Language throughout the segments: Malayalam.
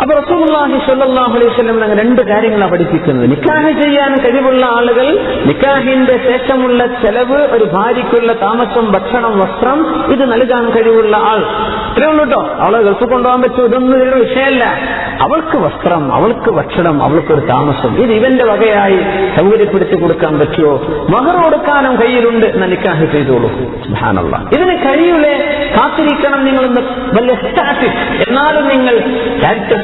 അപ്പൊ റസൂലുള്ളാഹി സ്വല്ലല്ലാഹു അലൈഹി അങ്ങനെ രണ്ട് കാര്യങ്ങളാണ് പഠിപ്പിക്കുന്നത്. നിക്കാഹ് ചെയ്യാൻ കഴിവുള്ള ആളുകൾ നിക്കാഹിന്റെ ശേഷമുള്ള ചെലവ് ഒരു ഭാര്യയ്ക്കുള്ള താമസം ഭക്ഷണം വസ്ത്രം ഇത് നൽകാൻ കഴിവുള്ള ആൾ. ഉള്ളൂ കേട്ടോ അവളെ ഗൾഫ് കൊണ്ടുപോകാൻ പറ്റും ഇതൊന്നും ഇതിന്റെ വിഷയമല്ല. അവൾക്ക് വസ്ത്രം അവൾക്ക് ഭക്ഷണം അവൾക്കൊരു താമസം. ഇത് ഇവന്റെ വകയായി സൗകര്യപ്പെടുത്തി കൊടുക്കാൻ പറ്റുമോ? മഹർ കൊടുക്കാനും കയ്യിലുണ്ട് എന്ന നിക്കാഹ് ചെയ്തോളൂ. സുഹാനുള്ള ഇതിന് കഴിയൂലേ? കാത്തിരിക്കണം നിങ്ങളൊന്ന് വലിയ സ്റ്റാറ്റിക് എന്നാലും നിങ്ങൾ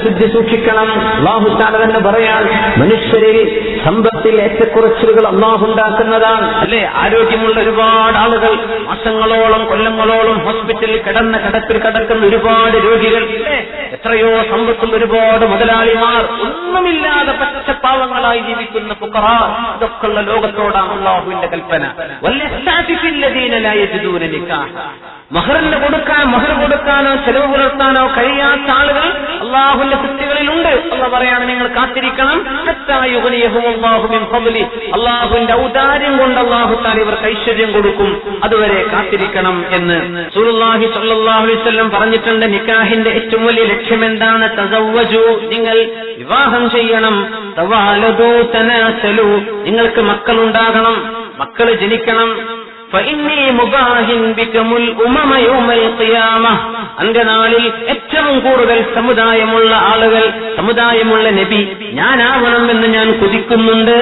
ശുദ്ധി സൂക്ഷിക്കണം. അള്ളാഹു താല തന്നെ പറയാൻ മനുഷ്യരിൽ സമ്പത്തിൽ ഏറ്റക്കുറച്ചിലുകൾ അള്ളാഹു ഉണ്ടാക്കുന്നതാണ്. അല്ലെ? ആരോഗ്യമുള്ള ഒരുപാട് ആളുകൾ മാസങ്ങളോളം കൊല്ലങ്ങളോളം ഹോസ്പിറ്റലിൽ കിടന്ന കിടപ്പിൽ കിടക്കുന്ന ഒരുപാട് രോഗികൾ. എത്രയോ സമ്പത്തുള്ള ഒരുപാട് മുതലാളിമാർ ഒന്നുമില്ലാതെ പച്ചപ്പാവങ്ങളായി ജീവിക്കുന്ന പുക്കറാ ഇതൊക്കെയുള്ള ലോകത്തോടാണ് അള്ളാഹുവിന്റെ കൽപ്പന. മഹറിന് കൊടുക്കാൻ മഹർ കൊടുക്കാനോ ചെലവ് പുലർത്താനോ കഴിയാത്ത ആളുകൾ അള്ളാഹുവിന്റെ സൃഷ്ടികളിലുണ്ട്. എന്ന് പറയാണ് നിങ്ങൾ കാത്തിരിക്കണം. അള്ളാഹുവിന്റെ ഔദാര്യം കൊണ്ട് അള്ളാഹു താൻ ഇവർക്ക് ഐശ്വര്യം കൊടുക്കും. അതുവരെ കാത്തിരിക്കണം എന്ന്. സുറുല്ലാഹി വസല്ലം പറഞ്ഞിട്ടുണ്ട് നിക്കാഹിന്റെ ഏറ്റവും വലിയ ലക്ഷ്യം എന്താണ് തസവ്വജു നിങ്ങൾ വിവാഹം ചെയ്യണം. തവാലതു തനാസലു നിങ്ങൾക്ക് മക്കളുണ്ടാകണം മക്കൾ ജനിക്കണം. അന്ത്യനാളിൽ ഏറ്റവും കൂടുതൽ സമുദായമുള്ള ആളുകൾ സമുദായമുള്ള നബി ഞാനാവണം എന്ന് ഞാൻ കുതിക്കുന്നുണ്ട്.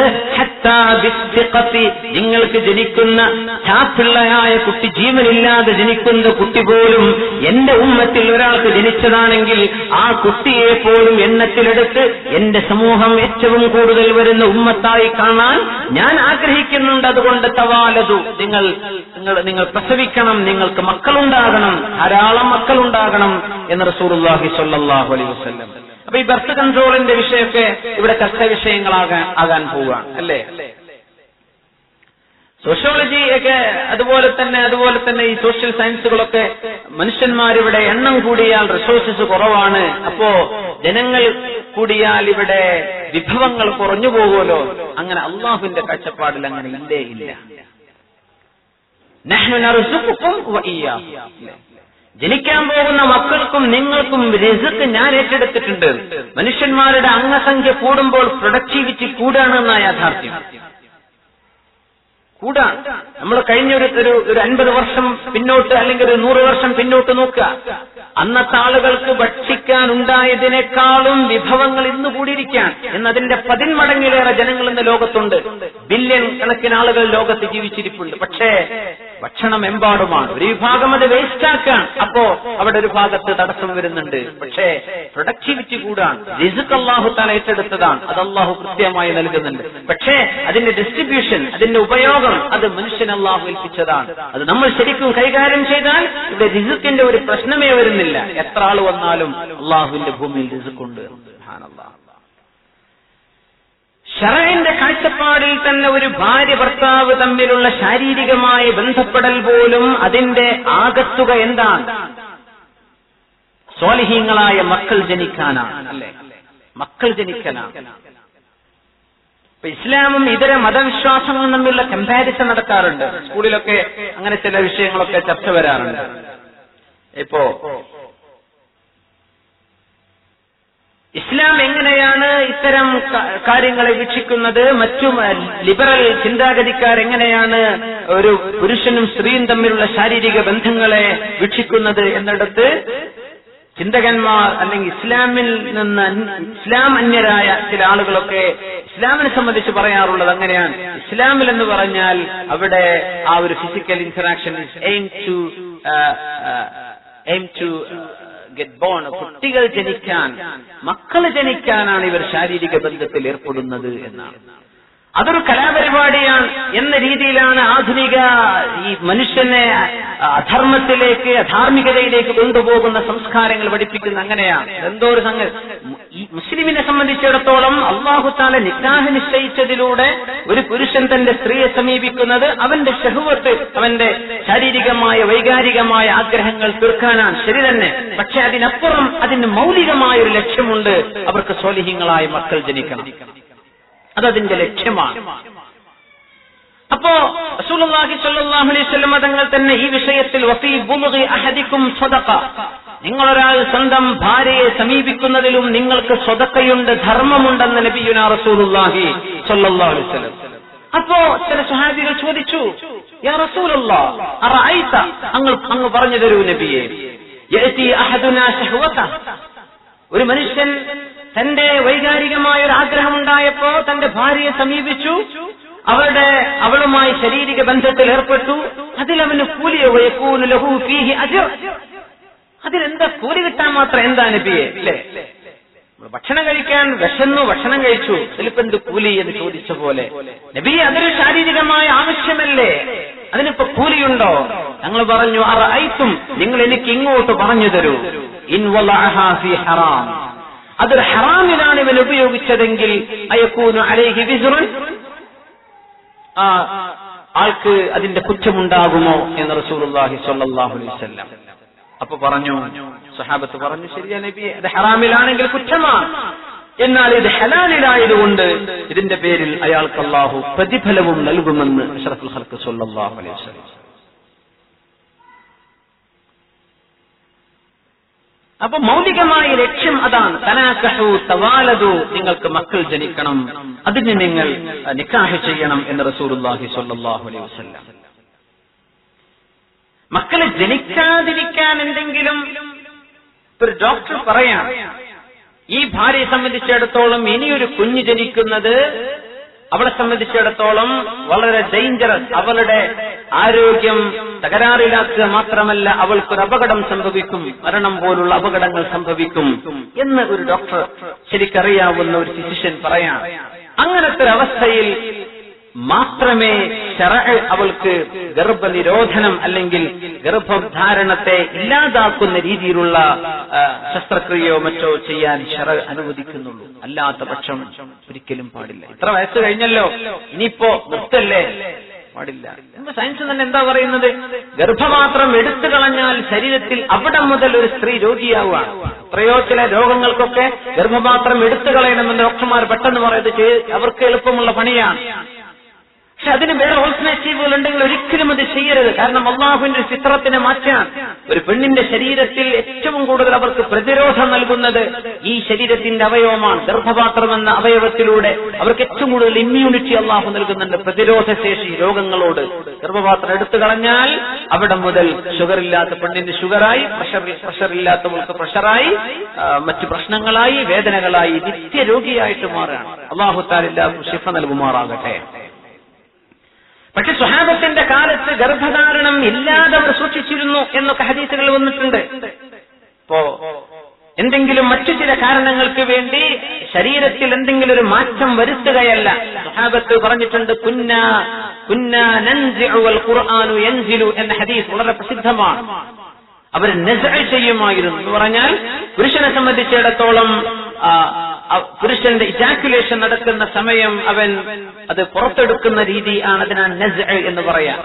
നിങ്ങൾക്ക് ജനിക്കുന്ന ചാപ്പിള്ളയായ കുട്ടി ജീവനില്ലാതെ ജനിക്കുന്ന കുട്ടി പോലും എന്റെ ഉമ്മത്തിൽ ഒരാൾക്ക് ജനിച്ചതാണെങ്കിൽ ആ കുട്ടിയെ പോലും എണ്ണത്തിലെടുത്ത് എന്റെ സമൂഹം ഏറ്റവും കൂടുതൽ വരുന്ന ഉമ്മത്തായി കാണാൻ ഞാൻ ആഗ്രഹിക്കുന്നുണ്ട്. അതുകൊണ്ട് തവാലതു. നിങ്ങൾ നിങ്ങൾ നിങ്ങൾ പ്രസവിക്കണം. നിങ്ങൾക്ക് മക്കളുണ്ടാകണം. ധാരാളം മക്കളുണ്ടാകണം എന്ന് റസൂലുള്ളാഹി സ്വല്ലല്ലാഹു അലൈഹി വസല്ലം. അപ്പൊ ഈ ബർത്ത് കൺട്രോളിന്റെ വിഷയമൊക്കെ ഇവിടെ ചർച്ച വിഷയങ്ങളാകാൻ ആകാൻ പോവുകയാണ് അല്ലേ? സോഷ്യോളജി ഒക്കെ അതുപോലെ തന്നെ അതുപോലെ തന്നെ ഈ സോഷ്യൽ സയൻസുകളൊക്കെ മനുഷ്യന്മാരിവിടെ എണ്ണം കൂടിയാൽ റിസോഴ്സസ് കുറവാണ്. അപ്പോ ജനങ്ങൾ കൂടിയാൽ ഇവിടെ വിഭവങ്ങൾ കുറഞ്ഞു പോകുമല്ലോ. അങ്ങനെ അള്ളാഹുവിന്റെ കാഴ്ചപ്പാടിൽ അങ്ങനെ ഇല്ലേ ഇല്ല. ജനിക്കാൻ പോകുന്ന മക്കൾക്കും നിങ്ങൾക്കും റിസ്ക് ഞാൻ ഏറ്റെടുത്തിട്ടുണ്ട്. മനുഷ്യന്മാരുടെ അംഗസംഖ്യ കൂടുമ്പോൾ പ്രൊഡക്ടിവിറ്റി കൂടാണെന്ന യാഥാർത്ഥ്യം. കൂടാണ് നമ്മൾ കഴിഞ്ഞ ഒരു ഒരു അൻപത് വർഷം പിന്നോട്ട് അല്ലെങ്കിൽ ഒരു നൂറ് വർഷം പിന്നോട്ട് നോക്കുക. അന്നത്തെ ആളുകൾക്ക് ഭക്ഷിക്കാൻ ഉണ്ടായതിനേക്കാളും വിഭവങ്ങൾ ഇന്ന് കൂടിയിരിക്കാൻ. എന്നതിന്റെ പതിന്മടങ്ങിലേറെ ജനങ്ങൾ ഇന്ന് ലോകത്തുണ്ട്. ബില്യൺ കണക്കിന് ആളുകൾ ലോകത്ത് ജീവിച്ചിരിപ്പുണ്ട്. പക്ഷേ ഭക്ഷണം എമ്പാടുമാണ് ഒരു വിഭാഗം അത് വേസ്റ്റ് ആക്കാൻ അപ്പോ അവിടെ ഒരു ഭാഗത്ത് തടസ്സം വരുന്നുണ്ട്. പക്ഷേ പ്രൊഡക്ടിവിറ്റി കൂടാണ് റിസുക്ക് അള്ളാഹു താൻ ഏറ്റെടുത്തതാണ്. അത് അള്ളാഹു കൃത്യമായി നൽകുന്നുണ്ട്. പക്ഷേ അതിന്റെ ഡിസ്ട്രിബ്യൂഷൻ അതിന്റെ ഉപയോഗം അത് മനുഷ്യൻ അള്ളാഹു ഏൽപ്പിച്ചതാണ്. അത് നമ്മൾ ശരിക്കും കൈകാര്യം ചെയ്താൽ ഇവിടെ റിസുക്കിന്റെ ഒരു പ്രശ്നമേ വരുന്നില്ല. എത്ര ആൾ വന്നാലും അള്ളാഹുവിന്റെ ഭൂമിയിൽ റിസുക്കുണ്ട് സുബ്ഹാനല്ലാഹ്. ഷറൈന്റെ കാഴ്ചപ്പാടിൽ തന്നെ ഒരു ഭാര്യ ഭർത്താവ് തമ്മിലുള്ള ശാരീരികമായ ബന്ധപ്പെടൽ പോലും അതിന്റെ ആകത്തുക എന്താണ്? സ്വാലിഹീങ്ങളായ മക്കൾ ജനിക്കാനാണ് അല്ലെ? മക്കൾ ജനിക്കാനാണ് ഇസ്ലാമും ഇതര മതവിശ്വാസങ്ങളും തമ്മിലുള്ള കമ്പാരിസൺ നടക്കാറുണ്ട്. സ്കൂളിലൊക്കെ അങ്ങനെ ചില വിഷയങ്ങളൊക്കെ ചർച്ച വരാറുണ്ട്. ഇപ്പോ ഇസ്ലാം എങ്ങനെയാണ് ഇത്തരം കാര്യങ്ങളെ വീക്ഷിക്കുന്നത് മറ്റു ലിബറൽ ചിന്താഗതിക്കാർ എങ്ങനെയാണ് ഒരു പുരുഷനും സ്ത്രീയും തമ്മിലുള്ള ശാരീരിക ബന്ധങ്ങളെ വീക്ഷിക്കുന്നത് എന്നിടത്ത് ചിന്തകന്മാർ അല്ലെങ്കിൽ ഇസ്ലാമിൽ നിന്ന് ഇസ്ലാം അന്യരായ ചില ആളുകളൊക്കെ ഇസ്ലാമിനെ സംബന്ധിച്ച് പറയാറുള്ളത് അങ്ങനെയാണ്. ഇസ്ലാമിൽ എന്ന് പറഞ്ഞാൽ അവിടെ ആ ഒരു physical interaction aim to aim to get കുട്ടികൾ ജനിക്കാൻ മക്കൾ ജനിക്കാനാണ് ഇവർ ശാരീരിക ബന്ധത്തിൽ ഏർപ്പെടുന്നത് എന്നാണ്. അതൊരു കലാപരിപാടിയാണ് എന്ന രീതിയിലാണ് ആധുനിക ഈ മനുഷ്യനെ അധർമ്മത്തിലേക്ക് അധാർമികതയിലേക്ക് കൊണ്ടുപോകുന്ന സംസ്കാരങ്ങൾ പഠിപ്പിക്കുന്ന അങ്ങനെയാണ്. എന്തോ ഒരു സംഗതി. ഈ മുസ്ലിമിനെ സംബന്ധിച്ചിടത്തോളം അള്ളാഹുത്താല നിക്കാഹ് നിശ്ചയിച്ചതിലൂടെ ഒരു പുരുഷൻ തന്റെ സ്ത്രീയെ സമീപിക്കുന്നത് അവന്റെ ഷഹുവത്ത് അവന്റെ ശാരീരികമായ വൈകാരികമായ ആഗ്രഹങ്ങൾ തീർക്കാനാണ് ശരി തന്നെ. പക്ഷെ അതിനപ്പുറം അതിന് മൗലികമായ ഒരു ലക്ഷ്യമുണ്ട്. അവർക്ക് സ്വലിഹിങ്ങളായ മക്കൾ ജനിക്കണം. അതതിന്റെ ലക്ഷ്യമാണ്. അപ്പോ റസൂലുള്ളാഹി അലൈഹി വസല്ലം തങ്ങൾ തന്നെ ഈ വിഷയത്തിൽ അഹദിക്കും സദഖ നിങ്ങളൊരാൾ സ്വന്തം ഭാര്യയെ സമീപിക്കുന്നതിലും നിങ്ങൾക്ക് സ്വതക്കയുണ്ട് ധർമ്മമുണ്ടെന്ന് നബിയുന റസൂലുള്ളാഹി സ്വല്ലല്ലാഹു അലൈഹി വസല്ലം. അപ്പോ ചില സ്വഹാബികൾ ചോദിച്ചു യാ റസൂലല്ലാ അറഅയ്ത അങ്ങ് അങ്ങ് പറഞ്ഞു തരൂ നബിയെ. അഹദുനാ ഒരു മനുഷ്യൻ തന്റെ വൈകാരികമായ ഒരു തന്റെ ഭാര്യയെ സമീപിച്ചു. അവരുടെ അവളുമായി ശാരീരിക ബന്ധത്തിൽ ഏർപ്പെട്ടു. അതിലവന് കൂലിയോ ലഹു ഫീഹി അജ്ർ. അതിലെന്താ കൂലി കിട്ടാൻ മാത്രം എന്താ നബിയെ? ഭക്ഷണം കഴിക്കാൻ വിശന്നു ഭക്ഷണം കഴിച്ചു. ഇതിലിപ്പോ എന്ത് കൂലി എന്ന് ചോദിച്ച പോലെ. നബി അതൊരു ശാരീരികമായ ആവശ്യമല്ലേ? അതിനിപ്പോ കൂലിയുണ്ടോ? ഞങ്ങൾ പറഞ്ഞു അറ ഐത്തും നിങ്ങൾ എനിക്ക് ഇങ്ങോട്ട് പറഞ്ഞു തരൂ. ഇൻ വലഅഹാ ഫീ ഹറാം. അതൊരു ഹറാമിലാണ് ഇവൻ ഉപയോഗിച്ചതെങ്കിൽ അയക്കൂന്ന് അലേഹി വിസുറൻ. ആ ആൾക്ക് അതിന്റെ കുറ്റമുണ്ടാകുമോ എന്ന് റസൂലുള്ളാഹി സ്വല്ലല്ലാഹു അലൈഹി വസല്ലം. അപ്പൊ പറഞ്ഞു സഹാബത്ത് പറഞ്ഞു ശരിയാ നബി അത് ഹറാമിലാണെങ്കിൽ കുറ്റമാണ്. എന്നാൽ ഇത് ഹലാലിലായതുകൊണ്ട് ഇതിന്റെ പേരിൽ അയാൾക്ക് അള്ളാഹു പ്രതിഫലവും നൽകുമെന്ന് അഷറഫുൽ ഹർക്ക് സ്വല്ലല്ലാഹു അലൈഹി വസല്ലം. അപ്പൊ മൗലികമായ ലക്ഷ്യം അതാണ്. തനാക്കഹു തവാലതു നിങ്ങൾക്ക് മക്കൾ ജനിക്കണം. അതിന് നിങ്ങൾ നിക്കാഹ് ചെയ്യണം എന്ന് റസൂർഹി സ്വല്ലല്ലാഹു അലൈഹി വസല്ലം. മക്കളെ ജനിക്കാതിരിക്കാൻ എന്തെങ്കിലും ഒരു ഡോക്ടർ പറയാം. ഈ ഭാര്യയെ സംബന്ധിച്ചിടത്തോളം ഇനിയൊരു കുഞ്ഞ് ജനിക്കുന്നത് അവളെ സംബന്ധിച്ചിടത്തോളം വളരെ ഡേഞ്ചറസ് അവളുടെ ആരോഗ്യം തകരാറിലാക്കുക മാത്രമല്ല അവൾക്കൊരു അപകടം സംഭവിക്കും മരണം പോലുള്ള അപകടങ്ങൾ സംഭവിക്കും എന്ന് ഒരു ഡോക്ടർ ശരിക്കറിയാവുന്ന ഒരു ഫിസിഷ്യൻ പറയാം. അങ്ങനത്തെ ഒരു അവസ്ഥയിൽ മാത്രമേ അവൾക്ക് ഗർഭനിരോധനം അല്ലെങ്കിൽ ഗർഭധാരണത്തെ ഇല്ലാതാക്കുന്ന രീതിയിലുള്ള ശസ്ത്രക്രിയയോ മറ്റോ ചെയ്യാൻ ശറ അനുവദിക്കുന്നുള്ളൂ. അല്ലാത്ത പക്ഷം ഒരിക്കലും പാടില്ല. ഇത്ര വയസ്സ് കഴിഞ്ഞല്ലോ. ഇനിയിപ്പോ നിർത്തല്ലേ? പാടില്ല. സയൻസ് തന്നെ എന്താ പറയുന്നത്? ഗർഭമാത്രം എടുത്തു കളഞ്ഞാൽ ശരീരത്തിൽ അവിടെ മുതൽ ഒരു സ്ത്രീ രോഗിയാവുകയാണ് എത്രയോ ചില രോഗങ്ങൾക്കൊക്കെ ഗർഭപാത്രം എടുത്തു കളയണമെന്ന് ഡോക്ടർമാർ പെട്ടെന്ന് പറയുന്നത് അവർക്ക് എളുപ്പമുള്ള പണിയാണ്. പക്ഷെ അതിന് വേറെ ഓൾട്ടർനേറ്റീവുകൾ ഒരിക്കലും അത് ചെയ്യരുത്. കാരണം അള്ളാഹുവിന്റെ ഒരു ചിത്രത്തിനെ മാറ്റാൻ ഒരു പെണ്ണിന്റെ ശരീരത്തിൽ ഏറ്റവും കൂടുതൽ അവർക്ക് പ്രതിരോധം നൽകുന്നത് ഈ ശരീരത്തിന്റെ അവയവമാണ്. ഗർഭപാത്രം എന്ന അവയവത്തിലൂടെ അവർക്ക് ഏറ്റവും കൂടുതൽ ഇമ്മ്യൂണിറ്റി അള്ളാഹു നൽകുന്നുണ്ട് പ്രതിരോധ ശേഷി രോഗങ്ങളോട്. ഗർഭപാത്രം എടുത്തു കളഞ്ഞാൽ അവിടെ മുതൽ ഷുഗർ ഇല്ലാത്ത പെണ്ണിന് ഷുഗറായി പ്രഷർ പ്രഷർ ഇല്ലാത്തവൾക്ക് പ്രഷറായി മറ്റു പ്രശ്നങ്ങളായി വേദനകളായി നിത്യരോഗിയായിട്ട് മാറുകയാണ് അള്ളാഹു താലില്ലാത്ത ശിഫ നൽകുമാറാകട്ടെ. പക്ഷെ സുഹാബത്തിന്റെ കാലത്ത് ഗർഭധാരണം ഇല്ലാതെ അവർ സൂക്ഷിച്ചിരുന്നു എന്നൊക്കെ ഹദീസുകൾ വന്നിട്ടുണ്ട്. ഇപ്പോ എന്തെങ്കിലും മറ്റു ചില കാരണങ്ങൾക്ക് വേണ്ടി ശരീരത്തിൽ എന്തെങ്കിലും ഒരു മാറ്റം വരുത്തുകയല്ല. സുഹാബത്ത് പറഞ്ഞിട്ടുണ്ട് കുന്ന കുന്ന ഖുർആനു യൻസിലു എന്ന ഹദീസ് വളരെ പ്രസിദ്ധമാണ്. അവർ നെസ ചെയ്യുമായിരുന്നു. എന്ന് പറഞ്ഞാൽ പുരുഷനെ സംബന്ധിച്ചിടത്തോളം പുരുഷന്റെ ഇജാക്കുലേഷൻ നടക്കുന്ന സമയം അവൻ അത് പുറത്തെടുക്കുന്ന രീതി ആണ്. അതിനാ നസ് എന്ന് പറയാം.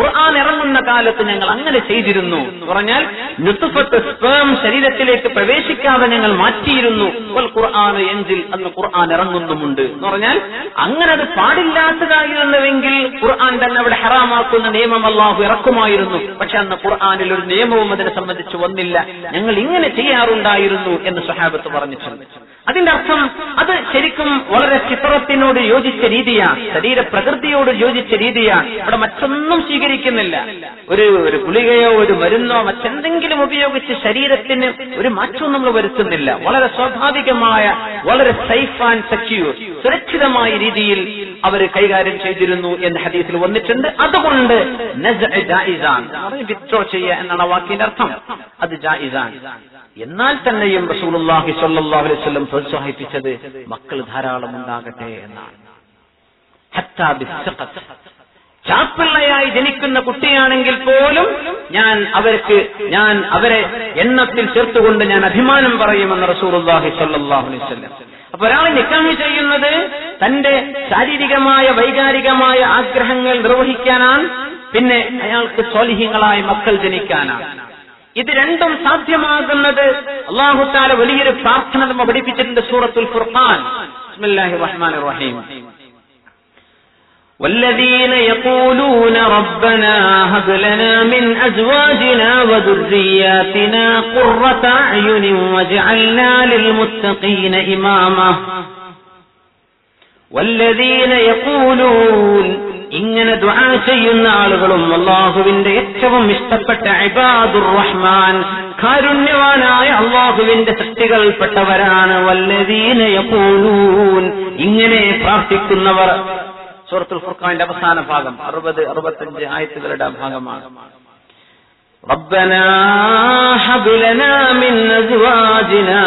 ഖുർആൻ ഇറങ്ങുന്ന കാലത്ത് ഞങ്ങൾ അങ്ങനെ ചെയ്തിരുന്നു. പറഞ്ഞാൽ നുത്ഫത്ത് സ്പേം ശരീരത്തിലേക്ക് പ്രവേശിക്കാതെ ഞങ്ങൾ മാറ്റിയിരുന്നു. ഖുർആൻ എഞ്ചിൽ അന്ന് ഖുർആൻ ഇറങ്ങുന്നുമുണ്ട്. എന്ന് പറഞ്ഞാൽ അങ്ങനെ അത് പാടില്ലാത്തതായിരുന്നുവെങ്കിൽ ഖുർആൻ തന്നെ അവിടെ ഹറാമാക്കുന്ന നിയമം അള്ളാഹു ഇറക്കുമായിരുന്നു. പക്ഷെ അന്ന് ഖുർആാനിൽ ഒരു നിയമവും അതിനെ സംബന്ധിച്ച് വന്നില്ല. ഞങ്ങൾ ഇങ്ങനെ ചെയ്യാറുണ്ടായിരുന്നു എന്ന് സഹാബത്ത് പറഞ്ഞിട്ടുണ്ട്. അതിന്റെ അർത്ഥം അത് ശരിക്കും വളരെ ചിത്രത്തിനോട് യോജിച്ച രീതിയാണ് ശരീരപ്രകൃതിയോട് യോജിച്ച രീതിയാണ്. അവിടെ മറ്റൊന്നും സ്വീകരിക്കുന്നില്ല. ഒരു ഒരു ഗുളികയോ ഒരു മരുന്നോ മറ്റെന്തെങ്കിലും ഉപയോഗിച്ച് ശരീരത്തിന് ഒരു മാറ്റവും നമ്മൾ വരുത്തുന്നില്ല. വളരെ സ്വാഭാവികമായ വളരെ സേഫ് ആൻഡ് സെക്യൂർ സുരക്ഷിതമായ രീതിയിൽ അവർ കൈകാര്യം ചെയ്തിരുന്നു എന്ന് ഹദീസിൽ വന്നിട്ടുണ്ട്. അതുകൊണ്ട് വിത്ഡ്രോ ചെയ്യുക എന്നാണ് വാക്കിന്റെ അർത്ഥം. അത് ജായിസാൻ എന്നാൽ തന്നെയും റസൂലുള്ളാഹി സ്വല്ലല്ലാഹു അലൈഹി വസല്ലം പ്രോത്സാഹിപ്പിച്ചത് മക്കൾ ധാരാളം ഉണ്ടാകട്ടെ എന്നാണ്. ചാപ്പിള്ളയായി ജനിക്കുന്ന കുട്ടിയാണെങ്കിൽ പോലും ഞാൻ അവർക്ക് ഞാൻ അവരെ എണ്ണത്തിൽ ചേർത്തുകൊണ്ട് ഞാൻ അഭിമാനം പറയുമെന്ന് റസൂലുള്ളാഹി സ്വല്ലല്ലാഹു അലൈഹി വസല്ലം. അപ്പൊ ഒരാൾ നിക്കാഹ് ചെയ്യുന്നത് തന്റെ ശാരീരികമായ വൈകാരികമായ ആഗ്രഹങ്ങൾ നിർവഹിക്കാനാണ് പിന്നെ അയാൾക്ക് സ്വാലിഹ്യങ്ങളായ മക്കൾ ജനിക്കാനാണ്. ഇത് രണ്ടും സാധ്യമാകുന്നത് അള്ളാഹുത്താല വലിയൊരു പ്രാർത്ഥന നമ്മ പഠിപ്പിച്ചിട്ടുണ്ട് സൂറത്തുൽ ഫുർഖാൻ ബിസ്മില്ലാഹിർ റഹ്മാനിർ റഹീം والذين يقولون ربنا هب لنا من أزواجنا وذرياتنا قرة أعين واجعلنا للمتقين إماما والذين يقولون ഇങ്ങനെ ദുആ ചെയ്യുന്ന ആളുകളും അള്ളാഹുവിന്റെ ഏറ്റവും ഇഷ്ടപ്പെട്ട ഇബാദുർ റഹ്മാൻ കാരുണ്യവാനായ അള്ളാഹുവിന്റെ സൃഷ്ടികൾപ്പെട്ടവരാണ് വല്ലദീന യഖൂലൂൻ ഇങ്ങനെ പ്രാർത്ഥിക്കുന്നവർ സൂറത്തുൽ ഫുർഖാന്റെ അവസാന ഭാഗം അറുപത് അറുപത്തഞ്ച് ആയത്തുകളുടെ ഭാഗമാണ് ربنا هب لنا من أزواجنا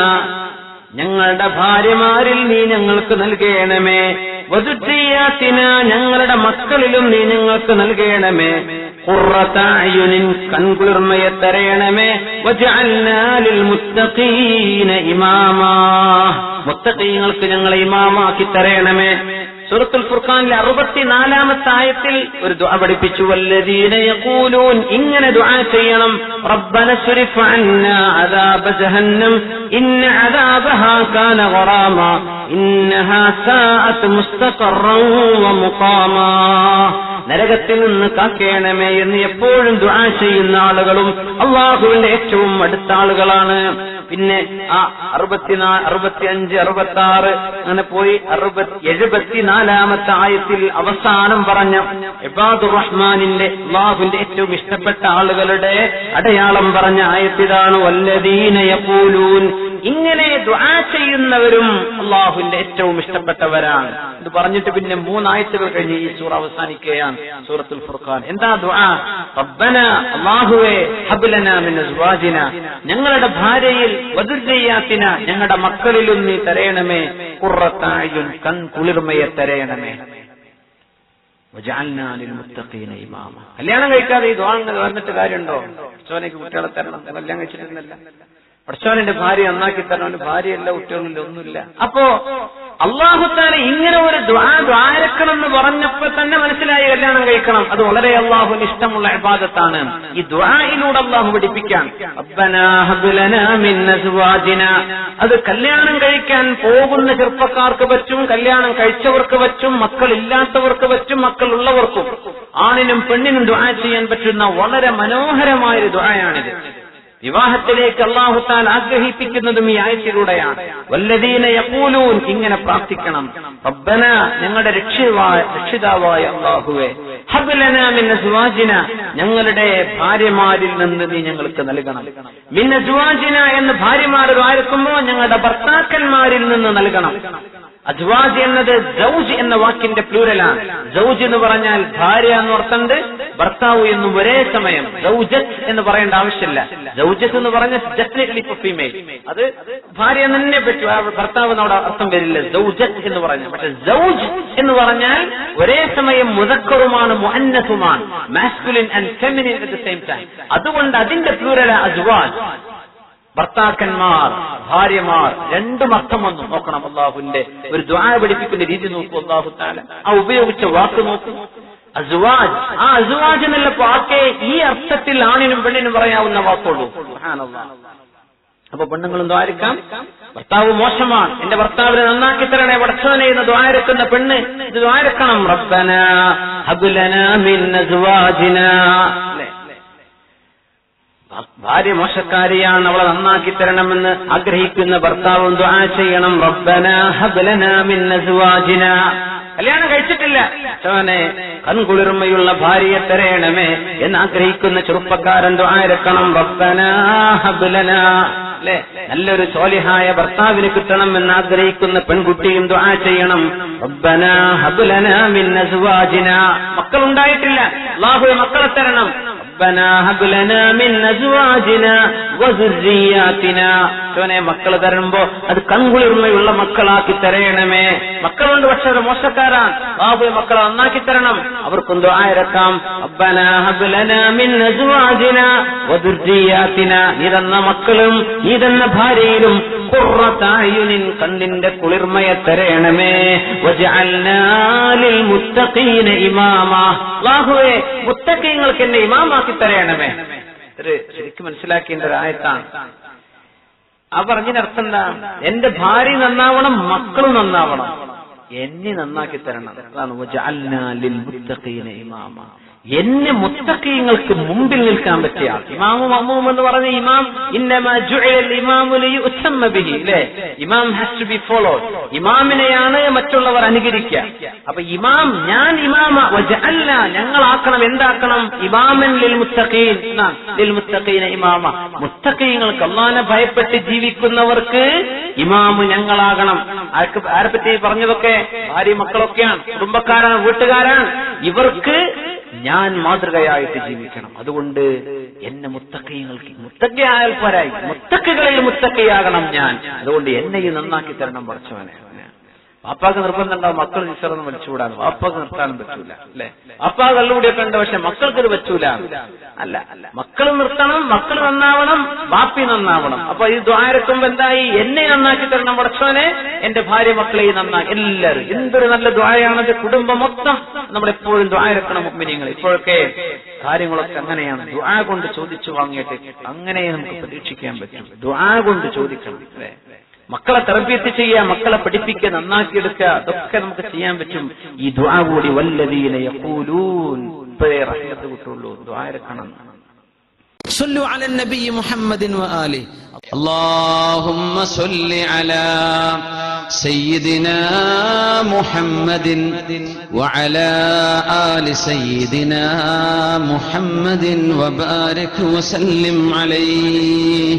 ഞങ്ങളുടെ ഭാര്യമാരിൽ നീ ഞങ്ങൾക്ക് നൽകേണമേ. വധുദ്രീയാത്തിന ഞങ്ങളുടെ മക്കളിലും നീ ഞങ്ങൾക്ക് നൽകേണമേ. കുറത്തായുനിൻ കൺകുളിർമയെ തരയണമേ. വജാലിൽ മുത്തഖീന ഇമാമാ. മുത്തഖീങ്ങൾക്ക് ഞങ്ങളെ ഇമാമാക്കി തരയണമേ. സൂറത്തുൽ ഫുർഖാനിലെ അറുപത്തിനാലാമത്തെ ആയത്തിൽ ഒരു ദുആ പഠിപ്പിച്ചു വല്ലദീന യഖൂലൂൻ ഇങ്ങനെ ദുആ ചെയ്യണം. റബ്ബന സുരിഫ് അന്നാ അദാബ ജഹന്നം ഇന്ന അദാബഹാ കാന ഗറാമ ഇന്നഹാ സാഅത്ത് മുസ്തഖറൻ വ മുഖാമ. നരകത്തിൽ നിന്ന് കാക്കേണമേ എന്ന് എപ്പോഴും ദുആ ചെയ്യുന്ന ആളുകളും അള്ളാഹുവിന്റെ ഏറ്റവും അടുത്ത ആളുകളാണ്. പിന്നെ ആ അറുപത്തിനാ അറുപത്തിയഞ്ച് അറുപത്തി ആറ് അങ്ങനെ പോയി അറുപത്തി എഴുപത്തിനാലാമത്തെ ആയത്തിൽ അവസാനം പറഞ്ഞ ഇബാദു റഹ്മാനിന്റെ അള്ളാഹുവിന്റെ ഏറ്റവും ഇഷ്ടപ്പെട്ട ആളുകളുടെ അടയാളം പറഞ്ഞ ആയത്തിലാണ് വല്ലദീന യഖൂലൂൻ ഇങ്ങനെ ദുആ ചെയ്യുന്നവരും അള്ളാഹുവിന്റെ ഏറ്റവും ഇഷ്ടപ്പെട്ടവരാണ്. ഇത് പറഞ്ഞിട്ട് പിന്നെ മൂന്നാഴ്ചകൾ കഴിഞ്ഞ് ഈ സൂറ അവസാനിക്കുകയാണ് സൂറത്തുൽ ഫുർഖാൻ. എന്താ ദുആ? റബ്ബന അല്ലാഹുവേ ഹബ്ലന മിൻ അസ്വാജിന. ഞങ്ങളുടെ ഭാര്യയിൽ വദുർജയ്യാത്തിന ഞങ്ങളുടെ മക്കളിലും നീ തരയണമേ. കുറത്തായും കൺ കുളിർമയെ തരയണമേ. കല്യാണം കഴിക്കാതെ ഈ എന്ന് പറഞ്ഞിട്ട് കാര്യമുണ്ടോ? ചോനയ്ക്ക് കുട്ടികളെ തരണം. കല്യാണം കഴിച്ചിട്ടില്ല പടച്ചോനിന്റെ ഭാര്യ നന്നാക്കി തരണം. ഭാര്യയല്ല കുട്ടികളില്ല ഒന്നുമില്ല. അപ്പോ അള്ളാഹുത്താനെ ഇങ്ങനെ ഒരു ദ്വാ ദ്വാരക്കണം എന്ന് പറഞ്ഞപ്പോ തന്നെ മനസ്സിലായി കല്യാണം കഴിക്കണം. അത് വളരെ അള്ളാഹുവിന് ഇഷ്ടമുള്ള ഇബാദത്താണ്. ഈ ദ്വായിലൂടെ അള്ളാഹു പഠിപ്പിക്കാൻ. അത് കല്യാണം കഴിക്കാൻ പോകുന്ന ചെറുപ്പക്കാർക്ക് പറ്റും കല്യാണം കഴിച്ചവർക്ക് പറ്റും മക്കളില്ലാത്തവർക്ക് പറ്റും മക്കളുള്ളവർക്കും ആണിനും പെണ്ണിനും ദ്വാ ചെയ്യാൻ പറ്റുന്ന വളരെ മനോഹരമായൊരു ദ്വാരയാണിത് വിവാഹത്തിലേക്ക് അള്ളാഹുത്താൻ ആഗ്രഹിപ്പിക്കുന്നതും ഈ ആയത്തിലൂടെയാണ്. വല്ലദീന യഖൂലൂൻ ഇങ്ങനെ പ്രാർത്ഥിക്കണം. റബ്ബന ഞങ്ങളുടെ രക്ഷിതാവായ അള്ളാഹുവെ ഹബ്ലന മിൻ അസ്വാജിന ഞങ്ങളുടെ ഭാര്യമാരിൽ നിന്ന് നീ ഞങ്ങൾക്ക് നൽകണം. മിന്ന സുവാജിന എന്ന് ഭാര്യമാർ ആയിരിക്കുമ്പോൾ ഞങ്ങളുടെ ഭർത്താക്കന്മാരിൽ നിന്ന് നൽകണം. അജ്വാജ് എന്നത് ജൗജ് എന്ന വാക്കിന്റെ പ്ലൂരലാണ്. ജൗജ് എന്ന് പറഞ്ഞാൽ ഭാര്യ എന്ന് ഓർത്തുണ്ട് ഭർത്താവ് എന്നും ഒരേ സമയം. ജൗജത്ത് എന്ന് പറയേണ്ട ആവശ്യമില്ല. ജൗജത്ത് എന്ന് പറഞ്ഞ ഡെഫിനറ്റ്ലി ഫോർ ഫീമെയിൽ അത് ഭാര്യ തന്നെ പറ്റൂ. ഭർത്താവ് നമ്മുടെ അർത്ഥം വരില്ല. ജൗജത്ത് എന്ന് പറഞ്ഞു പക്ഷെ ജൗജ് എന്ന് പറഞ്ഞാൽ ഒരേ സമയം മുതക്കറുമാണ് മുഹന്നസുമാണ് masculine and feminine at the same time അതുകൊണ്ട് അതിന്റെ പ്ലൂരല അജ്വാജ് ഭർത്താക്കന്മാർ ഭാര്യമാർ രണ്ടും അർത്ഥം വന്നു നോക്കണം. അള്ളാഹുവിന്റെ ഒരു ദ്വാര പഠിപ്പിക്കുന്ന രീതി നോക്കൂ അള്ളാഹു ആ ഉപയോഗിച്ച വാക്ക് നോക്കൂ. അസുവാജ്. ആ അസുവാജ് എന്നുള്ള വാക്കേ ഈ അർത്ഥത്തിൽ ആണിനും പെണ്ണിനും പറയാവുന്ന വാക്കുള്ളൂ. അപ്പൊ പെണ്ണുങ്ങളും ദ്വാരിക്കാം ഭർത്താവ് മോശമാണ്. എന്റെ ഭർത്താവിനെ നന്നാക്കി തരണേ വടച്ചോനെ എന്ന് ദ്വാരക്കുന്ന പെണ്ണ്. ഇത് ദ്വാരക്കണം റബ്ബന ഹബുലന മിൻ ഭാര്യ മോശക്കാരിയാണ് അവളെ നന്നാക്കി തരണമെന്ന് ആഗ്രഹിക്കുന്ന ഭർത്താവും ദ്വാ ചെയ്യണം. റബ്ബന കല്യാണം കഴിച്ചിട്ടില്ല. ചോനെ കൺകുളിർമയുള്ള ഭാര്യയെ തരയണമേ എന്ന് ആഗ്രഹിക്കുന്ന ചെറുപ്പക്കാരൻ ദ്വാരക്കണം റബ്ബന അല്ലെ? നല്ലൊരു സോലിഹായ ഭർത്താവിന് കിട്ടണം എന്ന് ആഗ്രഹിക്കുന്ന പെൺകുട്ടിയും ദ്വാ ചെയ്യണം. റബ്ബന ഹബ്ലന മക്കളുണ്ടായിട്ടില്ല. അള്ളാഹുവെ മക്കളെ തരണം. ചോനെ മക്കൾ തരുമ്പോ അത് കൺകുളിർമയുള്ള മക്കളാക്കി തരയണമേ മക്കളുണ്ട് പക്ഷെ അവർ മോശക്കാരാൻ ബാബു മക്കളെ നന്നാക്കി തരണം. അവർക്കും ദ്വായരക്കാം നീ തന്ന മക്കളും നീ തന്ന ഭാര്യയിലും കുറത്തായുനിൻ കണ്ണിന്റെ കുളിർമയെ തരയണമേ മുത്തഖീന ഇമാമാ. ബാഹുവെ മുത്തഖീങ്ങൾക്ക് എന്നെ ഇമാമാക്കി തരയണമേ ഇത് ശരിക്കും മനസ്സിലാക്കേണ്ട ഒരു ആയത്താണ്. ആ പറഞ്ഞതിനർത്ഥം എന്താ? എന്റെ ഭാര്യ നന്നാവണം മക്കളും നന്നാവണം. എന്നെ നന്നാക്കി തരണം. അതാണ് എന്നെ മുത്തക്കീങ്ങൾക്ക് മുമ്പിൽ നിൽക്കാൻ പറ്റിയ ഇമാമു മമ്മൂം എന്ന് പറഞ്ഞ ഇമാം ഇന്നമാ ജുഇലൽ ഇമാമു ലിയുത്തമ്മ ബിഹി അല്ലേ ഇമാം ഹാസ് ടു ബി ഫോളോഡ് ഇമാമിനെയാണ് മറ്റുള്ളവർ അനുകരിക്കുക. അപ്പൊ ഇമാം ഞാൻ ഇമാമ അല്ല ഞങ്ങളാക്കണം എന്താക്കണം? ഇമാമൻ ലിൽ മുത്തഖീൻ. ലിൽ മുത്തഖീന ഇമാമ. മുത്തഖീങ്ങൾക്ക് അള്ളാനെ ഭയപ്പെട്ട് ജീവിക്കുന്നവർക്ക് ഇമാമ് ഞങ്ങളാകണം. ആർക്ക് ആരെ പറ്റി പറഞ്ഞതൊക്കെ? ഭാര്യ മക്കളൊക്കെയാണ് കുടുംബക്കാരാണ് വീട്ടുകാരാണ്. ഇവർക്ക് ഞാൻ മാതൃകയായിട്ട് ജീവിക്കണം. അതുകൊണ്ട് എന്നെ മുത്തക്കയങ്ങൾക്ക് മുത്തക്കയായാൽ പോരായി. മുത്തക്കകളിൽ മുത്തക്കയാകണം ഞാൻ. അതുകൊണ്ട് എന്നെയും നന്നാക്കി തരണം പഠിച്ചവനെ വാപ്പാക്ക് നിർബന്ധം ഉണ്ടാവും മക്കൾ നിശ്ചറന്ന് വലിച്ചുകൂടാണ് അപ്പാക്ക് നിർത്താനും പറ്റൂല അല്ലെ? അപ്പാ കള്ളുകൂടിയൊക്കെ ഉണ്ട് പക്ഷെ മക്കൾക്ക് ഇത് പറ്റൂല. അല്ല അല്ല മക്കൾ നിർത്തണം മക്കൾ നന്നാവണം ബാപ്പി നന്നാവണം. അപ്പൊ ഈ ദ്വാരക്കുമ്പോ എന്തായി? എന്നെ നന്നാക്കി തരണം പഠിച്ചവനെ എന്റെ ഭാര്യ മക്കളെ നന്നാക്കി. എല്ലാവരും. എന്തൊരു നല്ല ദ്വാരയാണത്? കുടുംബം മൊത്തം നമ്മളെപ്പോഴും ദ്വാരക്കണം മുമ്പിനിങ്ങൾ ഇപ്പോഴൊക്കെ കാര്യങ്ങളൊക്കെ അങ്ങനെയാണ്. ദ്വാ കൊണ്ട് ചോദിച്ചു വാങ്ങിയിട്ട് അങ്ങനെ നമുക്ക് പ്രതീക്ഷിക്കാൻ പറ്റും. ദ്വാ കൊണ്ട് ചോദിക്കണം അല്ലേ? മക്കളെ തെറപ്പിയത്ത് ചെയ്യുക മക്കളെ പഠിപ്പിക്കുക നന്നാക്കിയെടുക്കുക അതൊക്കെ നമുക്ക് ചെയ്യാൻ പറ്റും ഈ ദ്വാ കൂടി വല്ലതീന യഖൂലൂൻ ഇപ്പോഴേ റഹ്മത്ത് കിട്ടുള്ളൂ ദ്വാരക്കണം صلوا على النبي محمد وآله اللهم صل على سيدنا محمد وعلى آل سيدنا محمد وبارك وسلم عليه